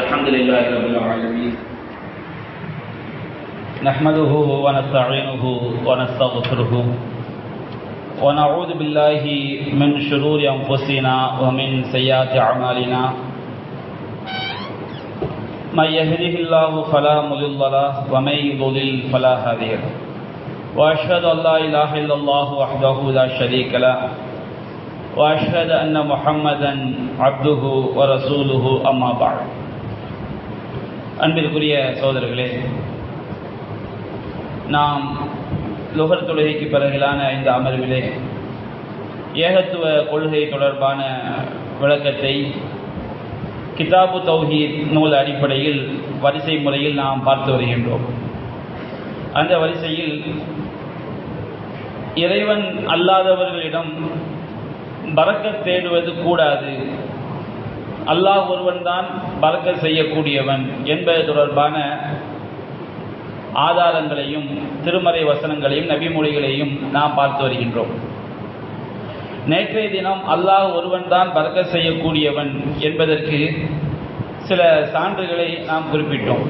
الحمد لله رب العالمين. نحمده ونستعينه ونستغفره ونعوذ بالله من شرور أنفسنا ومن سيئات أعمالنا. من يهده الله فلا مضل له ومن يضلل فلا هادي له. وأشهد أن لا إله إلا الله وحده لا شريك له. وأشهد أن محمدا عبده ورسوله أما بعد. அன்பிற்குரிய சோதரர்களே நாம் லுகர் தொழுகைக்கு பிறகிலான இந்த அமர்விலே ஏகத்துவ கொள்கை தொடர்பான விளக்கத்தை கிதாபு தௌஹீத் நூல் அடிப்படையில் வரிசை முறையில் நாம் பார்த்து வருகின்றோம். அந்த வரிசையில் இறைவன் அல்லாதவர்களிடம் பறக்க தேடுவது கூடாது அல்லாஹ் ஒருவன் தான் பறக்க செய்யக்கூடியவன் என்பது தொடர்பான ஆதாரங்களையும் திருமறை வசனங்களையும் நபிமொழிகளையும் நாம் பார்த்து வருகின்றோம். நேற்றைய தினம் அல்லாஹ் ஒருவன் தான் பறக்க செய்யக்கூடியவன் என்பதற்கு சில சான்றுகளை நாம் குறிப்பிட்டோம்.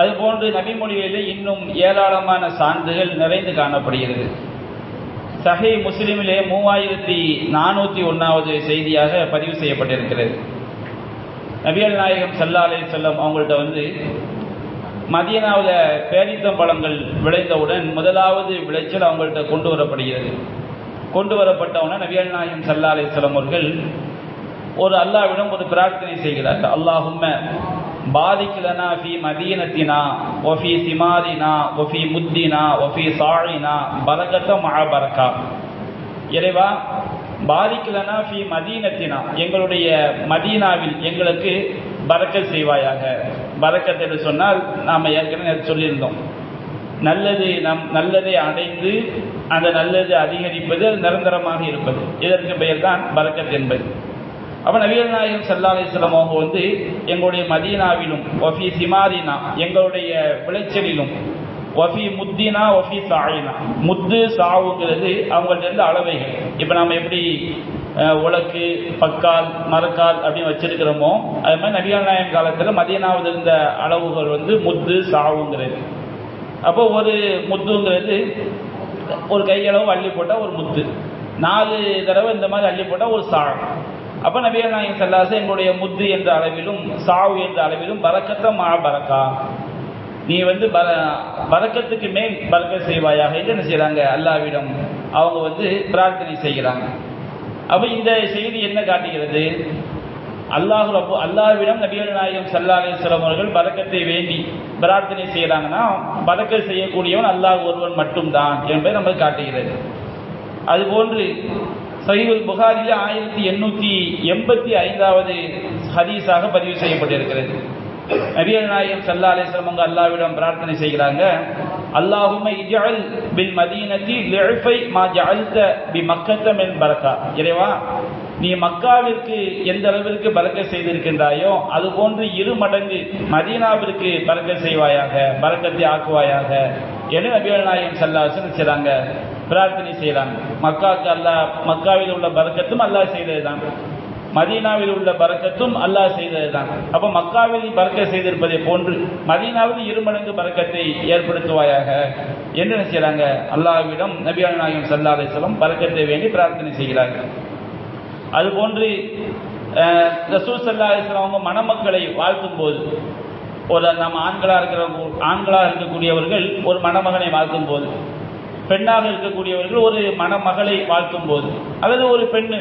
அதுபோன்று நபிமொழிகளிலே இன்னும் ஏராளமான சான்றுகள் நிறைந்து காணப்படுகிறது. சஹை முஸ்லிமிலே மூவாயிரத்தி நானூற்றி ஒன்றாவது செய்தியாக பதிவு செய்யப்பட்டிருக்கிறது. நபியல் நாயகம் சல்லா செல்லம் அவங்கள்ட்ட வந்து மதியனாவில் பேரித்தம்பழங்கள் விளைந்தவுடன் முதலாவது விளைச்சல் அவங்கள்ட்ட கொண்டு வரப்படுகிறது. கொண்டு வரப்பட்டவுடன் நபியல் நாயகம் சல்லா செல்லம் அவர்கள் ஒரு அல்லாவிடம் ஒரு பிரார்த்தனை செய்கிறார்கள். அல்லாஹும்ம பாதிக்கலனா ஃபி மதீனத்தினா ஒஃபி சிமாரினா ஒஃபி முத்தினா ஒஃபி சாழினா பரகத்த மழ பரக்கா இறைவா பாதிக்கலனா ஃபி மதீனத்தினா எங்களுடைய மதீனாவில் எங்களுக்கு பறக்கத் செய்வாயாக. பறக்கத் என்று சொன்னால் நாம் ஏற்கனவே சொல்லியிருந்தோம். நல்லது நம் நல்லதை அடைந்து அந்த நல்லது அதிகரிப்பது அது நிரந்தரமாக இருப்பது. இதற்கு பெயர் தான் பறக்கத் என்பது. அப்போ நவீன நாயகம் சல்லா அலிஸ்லாம் அவங்க வந்து எங்களுடைய மதீனாவிலும் ஒஃபி சிமாரினா எங்களுடைய விளைச்சலிலும் ஒஃபி முத்தினா ஒஃபி சாயினா. முத்து சாவுங்கிறது அவங்கள்ட்ட இருந்து அளவைகள். இப்போ நம்ம எப்படி உலக்கு பக்கால் மரக்கால் அப்படின்னு வச்சிருக்கிறோமோ அது மாதிரி நபிகள் நாயகம் காலத்தில் மதீனாவில் இருந்த அளவுகள் வந்து முத்து சாவுங்கிறது. அப்போ ஒரு முத்துங்கிறது ஒரு கையளவு அள்ளி போட்டால் ஒரு முத்து. நாலு தடவை இந்த மாதிரி அள்ளி போட்டால் ஒரு சாழம் அப்போ நபியர் நாயகம் செல்லாச எங்களுடைய முத்து என்ற அளவிலும் சாவு என்ற அளவிலும் பறக்கத்த மா பறக்கா நீ வந்து பர பறக்கத்துக்கு மேல் பறக்க செய்வாயாக. என்று என்ன செய்கிறாங்க அல்லாவிடம் அவங்க வந்து பிரார்த்தனை செய்கிறாங்க. அப்போ இந்த செய்தி என்ன காட்டுகிறது? அல்லாஹு ரப்பு அல்லாவிடம் நபிகள் நாயகம் சல்லா அலிஸ்லாம் அவர்கள் பறக்கத்தை வேண்டி பிரார்த்தனை செய்கிறாங்கன்னா பதக்க செய்யக்கூடியவன் அல்லாஹ் ஒருவன் மட்டும்தான் என்பதை நம்ம காட்டுகிறது. அதுபோன்று சைவல் புகாரில ஆயிரத்தி எண்ணூற்றி எண்பத்தி ஐந்தாவது ஹதீஸாக பதிவு செய்யப்பட்டிருக்கிறது. நபியல் நாயகம் சல்லா அலிஸ்லாம் அவங்க அல்லாவிடம் பிரார்த்தனை செய்கிறாங்க அல்லாஹும இஜஅல் பில் மதீனத்தி லிஃபை மா ஜஅல்த பி மக்கத்த மின் பரக்கா. இறைவா நீ மக்காவிற்கு எந்த அளவிற்கு பறக்க செய்திருக்கின்றாயோ அது போன்று இரு மடங்கு மதீனாவிற்கு பறக்க செய்வாயாக பறக்கத்தை ஆக்குவாயாக என நபிகள் நாயகம் சல்லாசன் செய்கிறாங்க பிரார்த்தனை செய்கிறாங்க மக்காவுக்கு அல்லா மக்காவில் உள்ள பறக்கத்தும் அல்லாஹ் செய்தது தான் மதீனாவில் உள்ள பறக்கத்தும் அல்லாஹ் செய்தது தான் அப்போ மக்காவில் பறக்க செய்திருப்பதை போன்று மதீனாவில் இருமடங்கு பறக்கத்தை ஏற்படுத்துவாயாக என்று என்ன செய்கிறாங்க அல்லாஹ்விடம் நபிகள் நாயகம் சல்லா அலிஸ்லம் பறக்கத்தை வேண்டி பிரார்த்தனை செய்கிறார்கள். அதுபோன்று ரசூல் சல்லா அலிஸ்லாம் அவங்க மணமக்களை வாழ்த்தும் போது ஒரு நம்ம ஆண்களாக இருக்கிற ஆண்களாக இருக்கக்கூடியவர்கள் ஒரு மணமகனை வாழ்க்கும் போது பெண்ணாக இருக்கக்கூடியவர்கள் ஒரு மணமகளை வாழ்த்தும் போது அல்லது ஒரு பெண்ணு.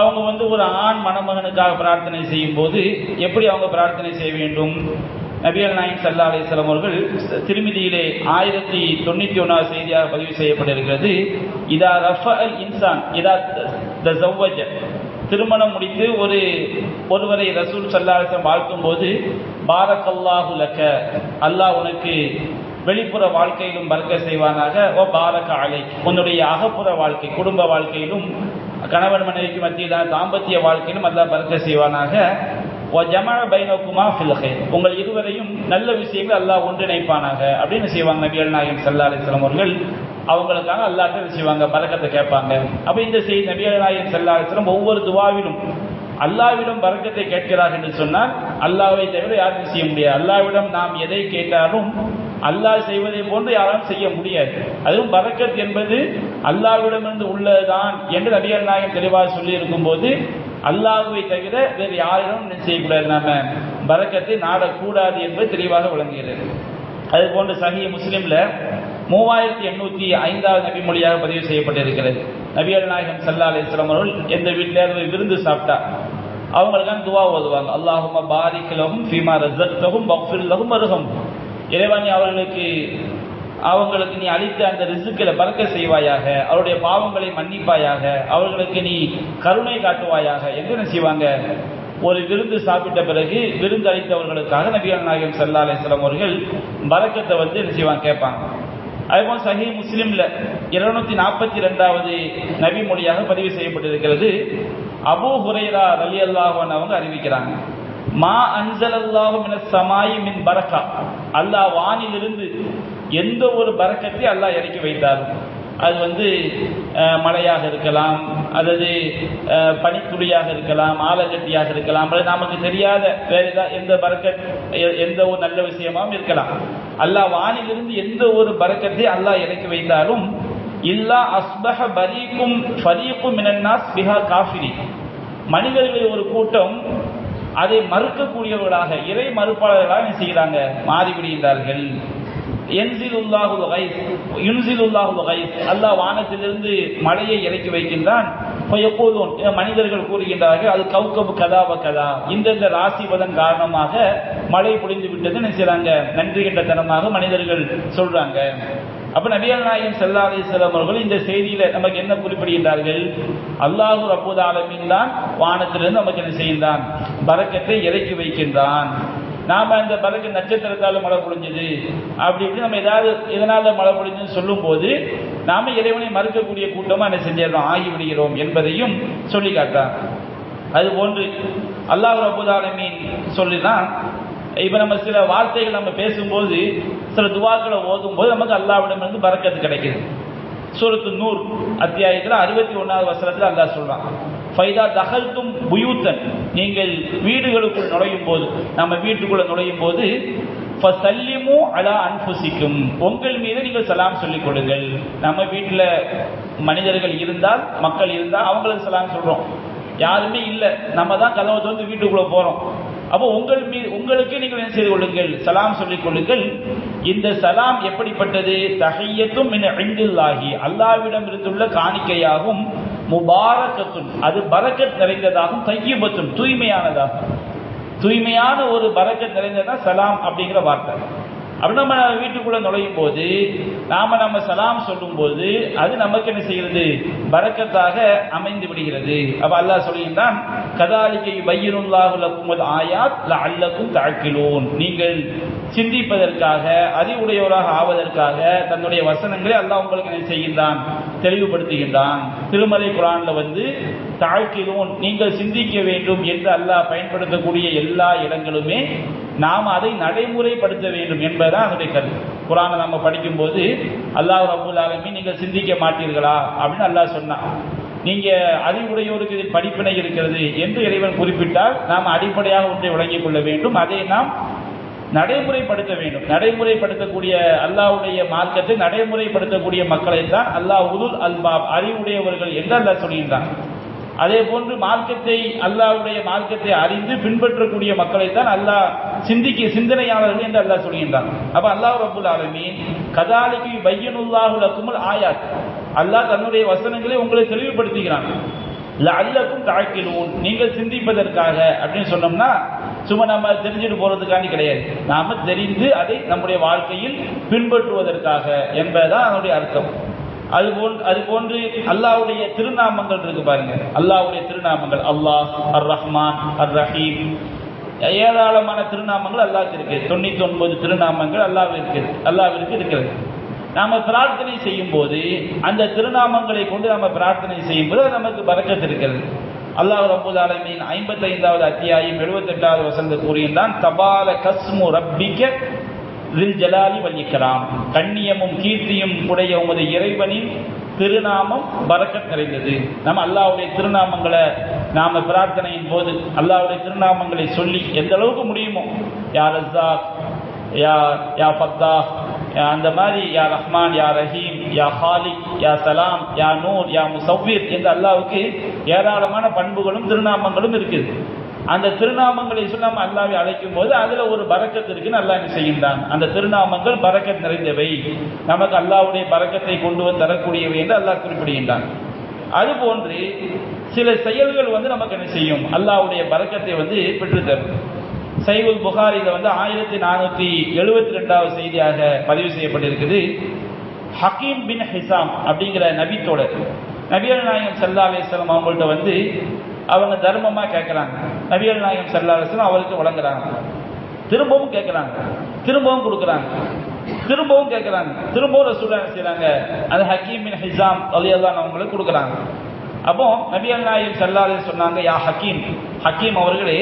அவங்க வந்து ஒரு ஆண் மணமகனுக்காக பிரார்த்தனை செய்யும் போது எப்படி அவங்க பிரார்த்தனை செய்ய வேண்டும்? நபியல் நாயன் சல்லா அலிஸ்லாம் அவர்கள் திருமதியிலே ஆயிரத்தி தொண்ணூற்றி ஒன்றாவது செய்தியாக பதிவு செய்யப்பட்டிருக்கிறது. இதா ரஃப அல் இன்சான் இதா த ஜவ்வஜ திருமணம் முடித்து ஒரு ஒருவரை ரசூல் சல்லாஹம் வாழ்த்தும் போது பாரக்கல்லாஹு லக்க. அல்லாஹ் உனக்கு வெளிப்புற வாழ்க்கையிலும் பறக்க செய்வானாக. ஓ பாரக அலை. உன்னுடைய அகப்புற வாழ்க்கை குடும்ப வாழ்க்கையிலும் கணவன் மனைவிக்கு மத்தியிலான தாம்பத்திய வாழ்க்கையிலும் அல்லா பறக்க செய்வானாக. ஓ ஜமா பைனோக்குமா ஃபில்ஹே உங்கள் இருவரையும் நல்ல விஷயங்கள் அல்லாஹ் ஒன்றிணைப்பானாக. அப்படின்னு செய்வாங்க நபிகள் நாயகம் சல்லா அலிஸ்லாம் அவர்கள். அவங்களுக்காக அல்லாட்ட செய்வாங்க? பறக்கத்தை கேட்பாங்க. அப்போ இந்த செய்தி நபிகள் நாயகம் சல்லா அலிஸ்லாம் ஒவ்வொரு துவாவிலும் அல்லாவிடம் பறக்கத்தை கேட்கிறார் என்று சொன்னால் அல்லாவை தவிர யாரும் செய்ய முடியாது. அல்லாவிடம் நாம் எதை கேட்டாலும் அல்லாஹ் செய்வதை போன்று யாரும் செய்ய முடியாது. அதுவும் பறக்கத் என்பது அல்லாஹ்விடமிருந்து உள்ளதுதான் என்று நபிகள் நாயகம் தெளிவாக சொல்லி இருக்கும்போது அல்லாஹுவை தவிர வேறு யாரிடம் செய்யக்கூடாது நாம. பறக்கத்தை நாடக்கூடாது என்பது தெளிவாக விளங்குகிறது. அது போன்று சஹி முஸ்லீம்ல மூவாயிரத்தி எண்ணூத்தி ஐந்தாவது நபி மொழியாக பதிவு செய்யப்பட்டிருக்கிறது. நபிகள் நாயகம் சல்லா அலிஸ்லாம் அவர்கள் எந்த வீட்டில் விருந்து சாப்பிட்டா அவங்களுக்கான துவா ஓதுவாங்க. அல்லாஹும் பாரிக்கலகும் ஃபீமா ரசத்தகும் பக்ஃபில்லகும் அருகம் இறைவாணி அவர்களுக்கு அவங்களுக்கு நீ அளித்த அந்த ரிசுக்களை பறக்க செய்வாயாக அவருடைய பாவங்களை மன்னிப்பாயாக அவர்களுக்கு நீ கருணை காட்டுவாயாக. என்று என்ன செய்வாங்க? ஒரு விருந்து சாப்பிட்ட பிறகு விருந்து அளித்தவர்களுக்காக நபிகள் நாயகம் சல்லா அலிஸ்லாம் அவர்கள் பறக்கத்தை வந்து என்ன செய்வாங்க கேட்பாங்க. அதுபோல் சஹி முஸ்லீமில் இருநூத்தி நாற்பத்தி ரெண்டாவது நபி மொழியாக பதிவு செய்யப்பட்டிருக்கிறது. அபு ஹுரைரா ரலி அல்லாஹன் அவங்க அறிவிக்கிறாங்க. மா அன்சல் மின சமாயி மின் பரக்கா. அல்லாஹ் வானிலிருந்து எந்த ஒரு பறக்கத்தை அல்லாஹ் இறக்கி வைத்தார் அது வந்து மழையாக இருக்கலாம் அல்லது பனித்துளியாக இருக்கலாம் ஆலகட்டியாக இருக்கலாம் அல்லது நமக்கு தெரியாத வேற ஏதாவது எந்த பறக்க எந்த ஒரு நல்ல விஷயமாவும் இருக்கலாம். அல்லாஹ் வானிலிருந்து எந்த ஒரு பறக்கத்தை அல்லாஹ் இறக்கி வைத்தாலும் இல்லா அஸ்பஹ பரீக்கும் ஃபரீக்கும் மினன்னாஸ் பிஹா காஃபிரி மனிதர்களில் ஒரு கூட்டம் அதை மறுக்கக்கூடியவர்களாக இறை மறுப்பாளர்களாக செய்கிறாங்க? மாறிவிடுகின்றார்கள். அல்லாஹ் வானத்திலிருந்து மழையை இறக்கி வைக்கின்றான். எப்போதும் மனிதர்கள் கூறுகின்றார்கள் அது கௌகபு கதாப கதா. இந்தந்த ராசிபதன் காரணமாக மழை பொழிந்து விட்டது என்ன செய்யறாங்க நன்றி தனமாக மனிதர்கள் சொல்றாங்க. அப்ப நபியல் நாயகம் செல்லா அலிஸ்லாம் அவர்கள் இந்த செய்தியில நமக்கு என்ன குறிப்பிடுகின்றார்கள்? அல்லாஹூ அப்போது ஆலமின் தான் வானத்திலிருந்து நமக்கு என்ன செய்கின்றான்? பறக்கத்தை இறக்கி வைக்கின்றான். நாம அந்த பறக்க நட்சத்திரத்தால மழை பொழிஞ்சது. அப்படி இப்படி நம்ம ஏதாவது எதனால மழை பொழிஞ்சுன்னு சொல்லும் போது நாம இறைவனை மறுக்கக்கூடிய கூட்டமா என்ன செஞ்சிடறோம்? ஆகிவிடுகிறோம் என்பதையும் சொல்லி காட்டான் அது போன்று அல்லாஹ் ரபுத் ஆலமீன் சொல்லிதான் இப்போ நம்ம சில வார்த்தைகள் நம்ம பேசும்போது சில துவாக்களை ஓதும் போது நமக்கு அல்லாவிடமிருந்து பறக்கத்து கிடைக்குது. சூரத்து நூர் அத்தியாயத்தில் அறுபத்தி ஒன்றாவது வசனத்தில் அல்லா சொல்கிறான் ஃபைதா தகல்தும் புயூத்தன். நீங்கள் வீடுகளுக்குள் நுழையும் போது நம்ம வீட்டுக்குள்ளே நுழையும் போது ஃபசல்லிமு அலா அன்புசிக்கும் உங்கள் மீது நீங்கள் சலாம் சொல்லிக் கொடுங்கள். நம்ம வீட்டில் மனிதர்கள் இருந்தால் மக்கள் இருந்தால் அவங்களுக்கு சலாம் சொல்கிறோம் யாருமே இல்லை. நம்ம தான் கதவை திறந்து வீட்டுக்குள்ளே போகிறோம் அப்போ உங்கள் மீது உங்களுக்கு நீங்கள் என்ன செய்து கொள்ளுங்கள்? சலாம் சொல்லிக் கொள்ளுங்கள். இந்த சலாம் எப்படிப்பட்டது? தகையத்தும் இந்துல்லாகி அல்லாவிடம் இருந்துள்ள காணிக்கையாகும் முபாரக்கத்தும் அது பரக்கத் நிறைந்ததாகும் தையபத்தும் தூய்மையானதாகும். தூய்மையான ஒரு பரக்கத் நிறைந்ததான் சலாம் அப்படிங்கிற வார்த்தை. அப்படி நம்ம வீட்டுக்குள்ள நுழையும் போது நாம நம்ம சலாம் சொல்லும் போது அது நமக்கு என்ன செய்கிறது? பறக்கத்தாக அமைந்து விடுகிறது. அப்ப அல்லாஹ் சொல்லுகின்றான் கதாலிக்கை பையனுல்லாஹுலக்கும் ஆயாத் அல்லக்கும் தாக்கிலோன். நீங்கள் சிந்திப்பதற்காக அறிவுடையவராக ஆவதற்காக தன்னுடைய வசனங்களை அல்லாஹ் உங்களுக்கு என்ன செய்கின்றான் தெளிவுபடுத்துகின்றான். திருமலை குரானில் வந்து தாழ்க்கிலும் நீங்கள் சிந்திக்க வேண்டும் என்று அல்லாஹ் பயன்படுத்தக்கூடிய எல்லா இடங்களுமே நாம் அதை நடைமுறைப்படுத்த வேண்டும் என்பதுதான் அதனுடைய கருத்து. குரானை நம்ம படிக்கும்போது அல்லாஹ் அபுல் ஆலமி நீங்கள் சிந்திக்க மாட்டீர்களா? அப்படின்னு அல்லாஹ் சொன்னான். நீங்க அறிவுடையோருக்கு இதில் படிப்பினை இருக்கிறது என்று இறைவன் குறிப்பிட்டால் நாம் அடிப்படையாக ஒன்றை விளங்கிக் கொள்ள வேண்டும். அதை நாம் நடைமுறைப்படுத்த வேண்டும் நடைமுறைப்படுத்தக்கூடிய அல்லாவுடைய மார்க்கத்தை நடைமுறைப்படுத்தக்கூடிய மக்களை தான் அல்லாஹ் உதுல் அல்பாப் அறிவுடையவர்கள் என்று அல்லாஹ் சொல்கின்றான். அதே போன்று மார்க்கத்தை அல்லாவுடைய மார்க்கத்தை அறிந்து பின்பற்றக்கூடிய மக்களை தான் அல்லாஹ் சிந்திக்க சிந்தனையாளர்கள் என்று அல்லாஹ் சொல்கின்றான். அப்ப அல்லாஹ் ரபுல் ஆலமீன் கதாலிக்கு பையனுல்லாஹு லக்குமுல் ஆயாத். அல்லாஹ் தன்னுடைய வசனங்களை உங்களை தெளிவுபடுத்துகிறான். அல்லக்கும் தாக்கிடுவோம் நீங்கள் சிந்திப்பதற்காக அப்படின்னு சொன்னோம்னா சும்மா நம்ம தெரிஞ்சுட்டு போறதுக்காண்டி கிடையாது. நாம தெரிந்து அதை நம்முடைய வாழ்க்கையில் பின்பற்றுவதற்காக என்பதுதான் அதனுடைய அர்த்தம். அது போன்று அது போன்று அல்லாவுடைய திருநாமங்கள் இருக்கு பாருங்க. அல்லாவுடைய திருநாமங்கள். அல்லாஹ் அர் ரஹ்மான் அர் ரஹீம் ஏராளமான திருநாமங்கள் அல்லாஹ் இருக்கு. தொண்ணூத்தி ஒன்பது திருநாமங்கள் அல்லாவிற்கு அல்லாவிற்கு இருக்கிறது. நாம பிரார்த்தனை செய்யும் போது அந்த திருநாமங்களை கொண்டு நம்ம பிரார்த்தனை செய்யும் போது நமக்கு பறக்கத்து இருக்கிறது. அல்லாஹ் ரபுல் ஆலமீன் ஐம்பத்தி ஐந்தாவது அத்தியாயம் எழுபத்தி எட்டாவது வசந்த கூறுகின்றான் தபால கஸ்மு ரப்பிக்க ரில் ஜலாலி வல்லிக்கலாம் கண்ணியமும் கீர்த்தியும் உடைய உமது இறைவனின் திருநாமம் பறக்க நிறைந்தது. நம்ம அல்லாவுடைய திருநாமங்களை நாம பிரார்த்தனையின் போது அல்லாவுடைய திருநாமங்களை சொல்லி எந்த அளவுக்கு முடியுமோ யா ரஸாக் யா யா பத்தா அந்த மாதிரி யா ரஹ்மான் யா ரஹீம் யா ஹாலிக் யா சலாம் யா நூர் யா முசவ்விர் என்ற அல்லாவுக்கு ஏராளமான பண்புகளும் திருநாமங்களும் இருக்குது. அந்த திருநாமங்களை சொல்லி அல்லாவை அழைக்கும் போது அதில் ஒரு பறக்கத்து இருக்குன்னு அல்லாஹ் என்ன செய்கின்றான்? அந்த திருநாமங்கள் பறக்கத் நிறைந்தவை. நமக்கு அல்லாவுடைய பறக்கத்தை கொண்டு வந்து தரக்கூடியவை என்று அல்லாஹ் குறிப்பிடுகின்றான். அதுபோன்று சில செயல்கள் வந்து நமக்கு என்ன செய்யும்? அல்லாஹ்வுடைய பறக்கத்தை வந்து பெற்றுத்தரும். சைவுல் புகாரில வந்து ஆயிரத்தி நானூற்றி எழுபத்தி ரெண்டாவது செய்தியாக பதிவு செய்யப்பட்டிருக்குது. ஹக்கீம் பின் ஹிசாம் அப்படிங்கிற நபித்தோடர் நபியல் நாயகம் சல்லா அலிஸ்லாம் அவங்கள்ட்ட வந்து அவங்க தர்மமாக கேட்குறாங்க. நபியல் நாயகம் சல்லா அலிஸ்லாம் அவருக்கு வழங்குறாங்க. திரும்பவும் கேட்குறாங்க. திரும்பவும் கொடுக்குறாங்க. திரும்பவும் கேட்குறாங்க. திரும்பவும் ரசூலா செய்கிறாங்க அந்த ஹக்கீம் பின் ஹிசாம் அலியல்லான் அவங்களுக்கு கொடுக்குறாங்க. அப்போ நபியல் நாயகம் சல்லா அலி சொன்னாங்க யா ஹக்கீம். ஹக்கீம் அவர்களே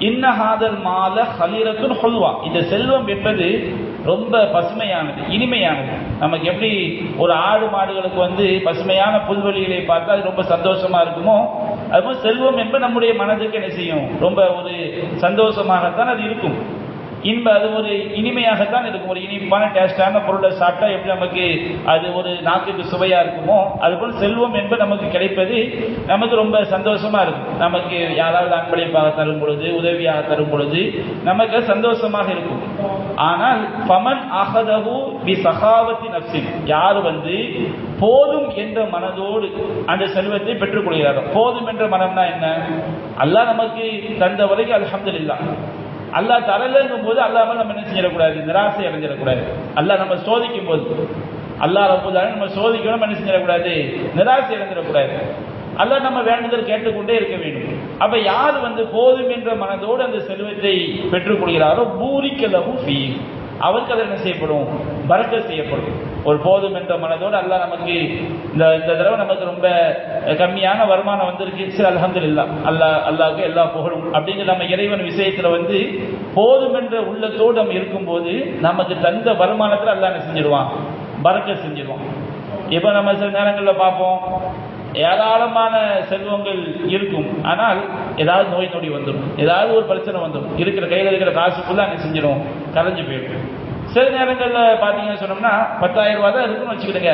இன்னஹாதல் மால ஹலீரத்துன் ஹொல்வா. இந்த செல்வம் என்பது ரொம்ப பசுமையானது இனிமையானது. நமக்கு எப்படி ஒரு ஆடு மாடுகளுக்கு வந்து பசுமையான புல்வெளிகளை பார்த்தா அது ரொம்ப சந்தோஷமா இருக்குமோ? அதுபோல் செல்வம் என்பது நம்முடைய மனதுக்கு என்ன செய்யும்? ரொம்ப ஒரு சந்தோஷமாகத்தான் அது இருக்கும். இன்ப அது ஒரு இனிமையாகத்தான் இருக்கும். ஒரு இனிப்பான டேஸ்டான பொருளை சாப்பிட்டா எப்படி நமக்கு அது ஒரு நாக்குக்கு சுவையா இருக்குமோ அதுபோல் செல்வம் என்பது நமக்கு கிடைப்பது நமக்கு ரொம்ப சந்தோஷமா இருக்கும். நமக்கு யாராவது அன்பளிப்பாக தரும் பொழுது உதவியாக தரும் பொழுது நமக்கு சந்தோஷமாக இருக்கும். ஆனால் பமன் அகதவு பி சகாவத்தி நப்சின் யார் வந்து போதும் என்ற மனதோடு அந்த செல்வத்தை பெற்றுக்கொள்கிறாரோ போதும் என்ற மனம்னா என்ன? அல்லாஹ் நமக்கு தந்த வரைக்கும் அல்ஹம்துலில்லாஹ். அல்லாஹ் தரலங்கும் போது அல்லாமல் நம்ம என்ன செஞ்சிடக்கூடாது? நிராசை அடைஞ்சிடக்கூடாது. அல்லா நம்ம சோதிக்கும் போது அல்லா ரப்புதாலும் நம்ம சோதிக்கணும் என்ன செஞ்சிடக்கூடாது? நிராசை அடைஞ்சிடக்கூடாது. அல்ல நம்ம வேண்டுதல் கேட்டுக்கொண்டே இருக்க வேண்டும். அப்ப யார் வந்து போதும் என்ற மனதோடு அந்த செல்வத்தை பெற்றுக்கொள்கிறாரோ கொள்கிறாரோ பூரிக்கலவும் அவருக்கு அதை என்ன செய்யப்படும்? பறக்க செய்யப்படும். ஒரு போதும் என்ற மனதோடு அல்லாஹ் நமக்கு இந்த இந்த தடவை நமக்கு ரொம்ப கம்மியான வருமானம் வந்திருக்கு. சரி அல்ஹம்துலில்லா. அல்லாஹ் அல்லாவுக்கு எல்லா புகழும். அப்படிங்கிற நம்ம இறைவன் விஷயத்தில் வந்து போதும் என்ற உள்ளத்தோடு நம்ம இருக்கும்போது நமக்கு தந்த வருமானத்தில் அல்லா என்ன செஞ்சிடுவான் பறக்க செஞ்சிடுவான் இப்போ நம்ம சில நேரங்களில் பார்ப்போம். ஏராளமான செல்வங்கள் இருக்கும். ஆனால் ஏதாவது நோய் நொடி வந்துடும் ஏதாவது ஒரு பிரச்சனை வந்துடும் இருக்கிற கையில் இருக்கிற காசு ஃபுல்லாக அங்கே செஞ்சிடும் கரைஞ்சு போயிடும். சில நேரங்களில் பார்த்தீங்கன்னு சொன்னோம்னா பத்தாயிரம் ரூபா தான் இருக்குன்னு வச்சுக்கிடுங்க.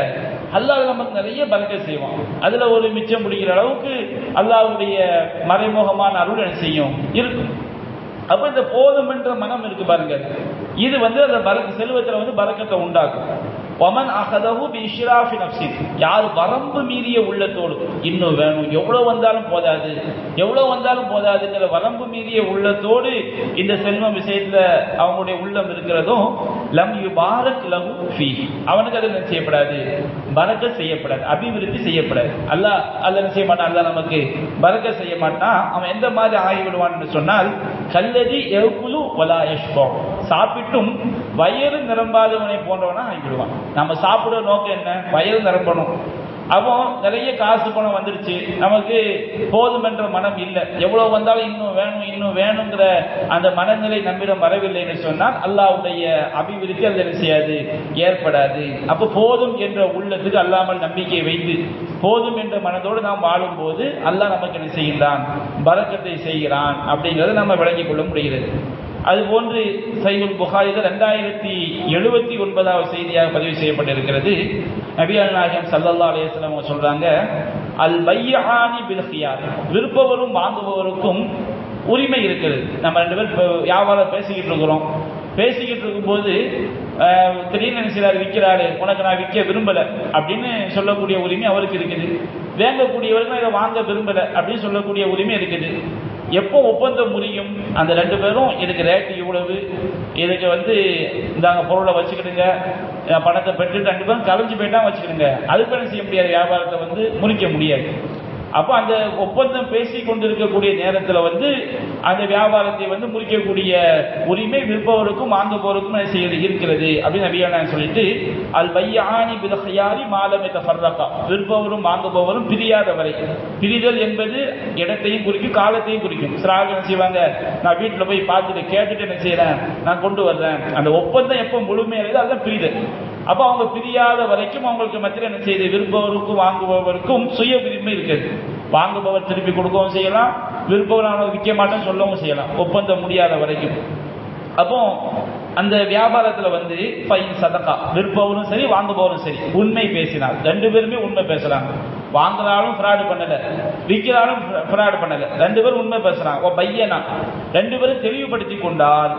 அல்லாஹ் நமக்கு நிறைய பலகை செய்வான். அதில் ஒரு மிச்சம் முடிக்கிற அளவுக்கு அல்லாஹுடைய மறைமுகமான அருள் என்ன செய்யும். இருக்கும். அப்போ இந்த போதும் என்ற மனம் இருக்கு பாருங்க. இது வந்து அந்த பரக்க செல்வத்தில் வந்து பறக்கத்தை உண்டாக்கும். ஒமன் அகதவு பி நப்சி யார் வரம்பு மீறிய உள்ளத்தோடு இன்னும் வேணும் எவ்வளவு வந்தாலும் போதாது எவ்வளவு வந்தாலும் போதாதுங்கிற வரம்பு மீறிய உள்ளத்தோடு இந்த செல்வம் விஷயத்துல அவங்களுடைய உள்ளம் இருக்கிறதும் லம் யுபாரக் லம் ஃபீ அவனுக்கு அது என்ன செய்யப்படாது? பறக்க செய்யப்படாது அபிவிருத்தி செய்யப்படாது. அல்ல அல்ல செய்ய மாட்டான்? அல்ல நமக்கு பறக்க செய்ய மாட்டான். அவன் எந்த மாதிரி ஆகிவிடுவான்னு சொன்னால் கல்லதி எவ்குலு வலா யஷ்பா. சாப்பிட்டும் வயிறு நிரம்பாதவனை போன்றவனா ஆகிவிடுவான் நம்ம சாப்பிட நோக்கம் என்ன? வயிறு நிரம்பணும். அப்போ நிறைய காசு பணம் வந்துருச்சு. நமக்கு போதும் என்ற மனம் இல்லை. எவ்வளவு வந்தாலும் இன்னும் வேணும் இன்னும் வேணுங்கிற அந்த மனநிலை நம்மிடம் வரவில்லைன்னு சொன்னால் அல்லாவுடைய அபிவிருத்தி அது என்ன செய்யாது? ஏற்படாது. அப்போ போதும் என்ற உள்ளத்துக்கு அல்லாமல் நம்பிக்கை வைத்து போதும் என்ற மனதோடு நாம் வாழும்போது அல்லாஹ் நமக்கு என்ன செய்கின்றான் பறக்கத்தை செய்கிறான். அப்படிங்கிறத நம்ம விளங்கிக் கொள்ள முடிகிறது. அதுபோன்று சைகுல் புகாரில் ரெண்டாயிரத்தி எழுபத்தி ஒன்பதாவது செய்தியாக பதிவு செய்யப்பட்டிருக்கிறது. நபிகள் நாயகம் சல்லல்லா அலையம் அவங்க சொல்றாங்க அல் பையானி பில்ஹியார் விருப்பவரும் வாங்குபவருக்கும் உரிமை இருக்கிறது நம்ம ரெண்டு பேரும் இப்போ வியாபாரம் பேசிக்கிட்டு இருக்கிறோம். பேசிக்கிட்டு இருக்கும்போது திடீர்னு என்ன விற்கிறாரு உனக்கு நான் விற்க விரும்பலை. அப்படின்னு சொல்லக்கூடிய உரிமை அவருக்கு இருக்குது. வாங்கக்கூடியவருக்கு நான் இதை வாங்க விரும்பலை அப்படின்னு சொல்லக்கூடிய உரிமை இருக்குது. எப்போ ஒப்பந்தம் முடியும்? அந்த ரெண்டு பேரும் இதுக்கு ரேட்டு இவ்வளவு இதுக்கு வந்து இந்தாங்க பொருளை வச்சுக்கிடுங்க பணத்தை பெற்று ரெண்டு பேரும் கலைஞ்சு போயிட்டா வச்சுக்கிடுங்க. அதுக்கு என்ன செய்ய முடியாது? வியாபாரத்தை வந்து முறிக்க முடியாது. அப்போ அந்த ஒப்பந்தம் பேசி கொண்டிருக்கக்கூடிய நேரத்தில் வந்து அந்த வியாபாரத்தை வந்து முறிக்கக்கூடிய உரிமை விற்பவருக்கும் வாங்குபவருக்கும் என்ன இருக்கிறது. அப்படின்னு நபியான சொல்லிட்டு அல் பையானி பிதஹியாரி மாலமே தஃபர்ரகா விற்பவரும் வாங்குபவரும் பிரியாத வரை பிரிதல் என்பது இடத்தையும் குறிக்கும் காலத்தையும் குறிக்கும். சிறாக என்ன செய்வாங்க? நான் வீட்டில் போய் பார்த்துட்டு கேட்டுட்டு என்ன செய்கிறேன் நான் கொண்டு வர்றேன். அந்த ஒப்பந்தம் எப்போ முழுமையானது அதுதான் பிரிதல். அப்போ அவங்க பிரியாத வரைக்கும் அவங்களுக்கு மத்தியில் என்ன செய்யுது? விரும்பவருக்கும் வாங்குபவருக்கும் சுய உரிமை இருக்குது வாங்குபவர் திருப்பி கொடுக்கவும் செய்யலாம். விற்பவர் நான் விற்க மாட்டேன்னு சொல்லவும் செய்யலாம். ஒப்பந்தம் முடியாத வரைக்கும். அப்போ அந்த வியாபாரத்தில் வந்து ஃபைன் சதக்கா. விற்பவரும் சரி வாங்குபவரும் சரி. உண்மை பேசினார் ரெண்டு பேருமே உண்மை பேசுறாங்க. வாங்குறாலும் ஃப்ராடு பண்ணல. விற்கிறாலும் ஃப்ராடு பண்ணல. ரெண்டு பேரும் உண்மை பேசுறாங்க. ஓ பையனா? ரெண்டு பேரும் தெளிவுபடுத்தி கொண்டால்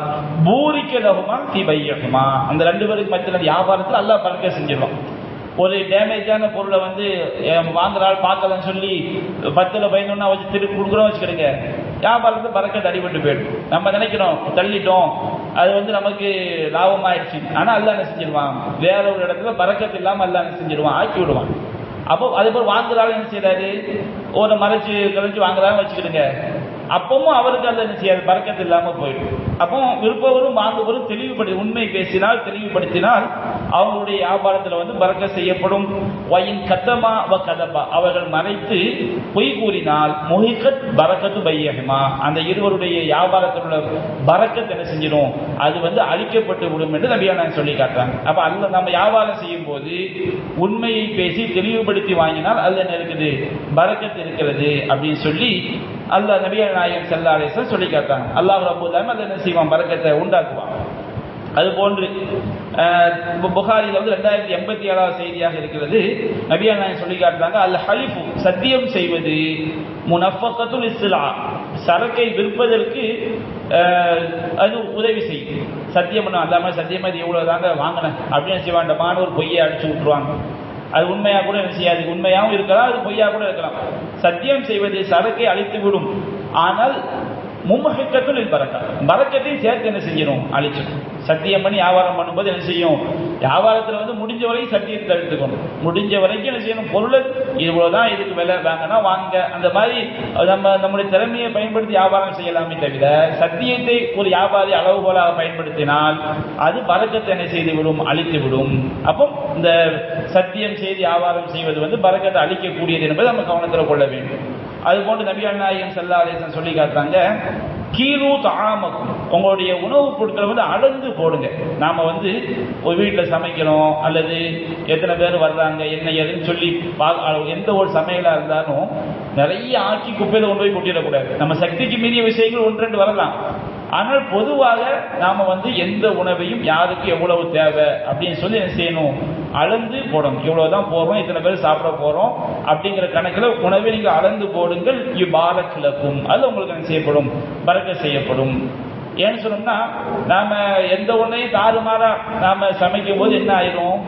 பூரிக்க லகுமா தி பையகுமா அந்த ரெண்டு பேருக்கு மத்தியில் வியாபாரத்தில் அல்லா பறக்க செஞ்சிடும் ஒரு டேமேஜான பொருளை வந்து வாங்குறாள் வாங்குற ஆள் பார்க்கலன்னு சொல்லி பத்தில் பதினொன்னா வச்சு திருப்பி கொடுக்குறோம் வச்சுக்கிடுங்க. வியாபாரத்தை பறக்க அடிபட்டு போயிடும். நம்ம நினைக்கிறோம் தள்ளிட்டோம். அது வந்து நமக்கு லாபம் ஆயிடுச்சு ஆனால் அல்ல என்ன செஞ்சிருவான்? வேற ஒரு இடத்துல பறக்கத்து இல்லாமல் அல்ல என்ன செஞ்சிருவான்? ஆக்கி விடுவான். அப்போ அதே போல் வாங்குற என்ன செய்யறாரு ஒரு மறைச்சு கழிச்சு வாங்குறாங்க வச்சுக்கிடுங்க. அப்பவும் அவருக்கு அந்த செய்யாது பறக்கத்து இல்லாமல் போயிடும் அப்போ விருப்பவரும் வாங்குவரும் தெளிவுபடி உண்மை பேசினால் தெளிவுபடுத்தினால் அவங்களுடைய வியாபாரத்தில் வந்து பறக்க செய்யப்படும். வயின் கத்தமா வ கதப்பா. அவர்கள் மறைத்து பொய் கூறினால் மொஹிகத் பறக்கத்து பையகமா. அந்த இருவருடைய வியாபாரத்தில் உள்ள என்ன செஞ்சிடும்? அது வந்து அழிக்கப்பட்டு விடும் என்று நபியா சொல்லி காட்டுறாங்க. அப்போ அல்ல நம்ம வியாபாரம் செய்யும் போது உண்மையை பேசி தெளிவுபடுத்தி வாங்கினால் அது என்ன இருக்குது? பறக்கத்து இருக்கிறது அப்படின்னு சொல்லி அல்லாஹ் நபியா நாயகம் செல்லா அலிஸ்லாம் சொல்லி காட்டாங்க அல்லாஹ் ரபுல்லாம அதை என்ன செய்வான்? பறக்கத்தை உண்டாக்குவான். அது போன்று புகாரியில் வந்து ரெண்டாயிரத்தி எண்பத்தி ஏழாவது செய்தியாக இருக்கிறது. நபியா நாயகம் சொல்லி காட்டுறாங்க அல்ல ஹலிஃபு சத்தியம் செய்வது முனஃபக்கத்துல் இஸ்லா. சரக்கை விற்பதற்கு அது உதவி செய்யும். சத்தியம் பண்ணும் அல்லாம சத்தியமாக இது இவ்வளோ தாங்க வாங்கினேன் அப்படின்னு செய்வாண்டமான ஒரு பொய்யை அடிச்சு விட்டுருவாங்க. அது உண்மையாக கூட என்ன செய்யாது? உண்மையாகவும் இருக்கலாம் அது பொய்யாக கூட இருக்கலாம். சத்தியம் செய்வது சரக்கை அழித்துவிடும். ஆனால் மும்மகத்துள் பறக்கா பறக்கத்தையும் சேர்த்து என்ன செய்யணும்? அழிச்சிடும். சத்தியம் பண்ணி வியாபாரம் பண்ணும்போது என்ன செய்யும்? வியாபாரத்தில் வந்து முடிஞ்ச வரைக்கும் சத்தியத்தை எடுத்துக்கணும் முடிஞ்ச வரைக்கும் என்ன செய்யணும்? பொருளை இவ்வளோதான் இதுக்கு விலை வாங்கினா வாங்க. அந்த மாதிரி நம்ம நம்முடைய திறமையை பயன்படுத்தி வியாபாரம் செய்யலாமே தவிர சத்தியத்தை ஒரு வியாபாரி அளவுகோலாக பயன்படுத்தினால் அது பறக்கத்தை என்ன செய்து விடும் அழித்து விடும் அப்போ இந்த சத்தியம் செய்து வியாபாரம் செய்வது வந்து பறக்கத்தை அழிக்கக்கூடியது என்பதை நம்ம கவனத்தில் கொள்ள வேண்டும். அது போன்று நபிகள் நாயகம் சல்லா சொல்லி காட்டுறாங்க கீழூ தாமக்கும். உங்களுடைய உணவுப் பொருட்களை வந்து அளந்து போடுங்க. நாம் வந்து ஒரு வீட்டில் சமைக்கிறோம் அல்லது எத்தனை பேர் வர்றாங்க என்ன ஏதுன்னு சொல்லி பா- எந்த ஒரு சமையலாக இருந்தாலும் நிறைய ஆக்கி குப்பையில் கொண்டு போய் கொட்டிடக்கூடாது. நம்ம சக்திக்கு மீறிய விஷயங்கள் ஒன்று ரெண்டு வரலாம். ஆனால் பொதுவாக நாம வந்து எந்த உணவையும் யாருக்கு எவ்வளவு தேவை அப்படின்னு சொல்லி என்ன செய்யணும்? அளந்து போடணும். இவ்வளவுதான் போறோம் இத்தனை பேர் சாப்பிட போறோம் அப்படிங்கிற கணக்கில் உணவை நீங்க அளந்து போடுங்கள். இவ்வாரக்கிழக்கும் அது உங்களுக்கு என்ன செய்யப்படும்? பறக்க செய்யப்படும். ஏன்னு சொன்னோம்னா நாம எந்த ஒன்றையும் தாறுமாறா நாம சமைக்கும் போது என்ன ஆயிரும்?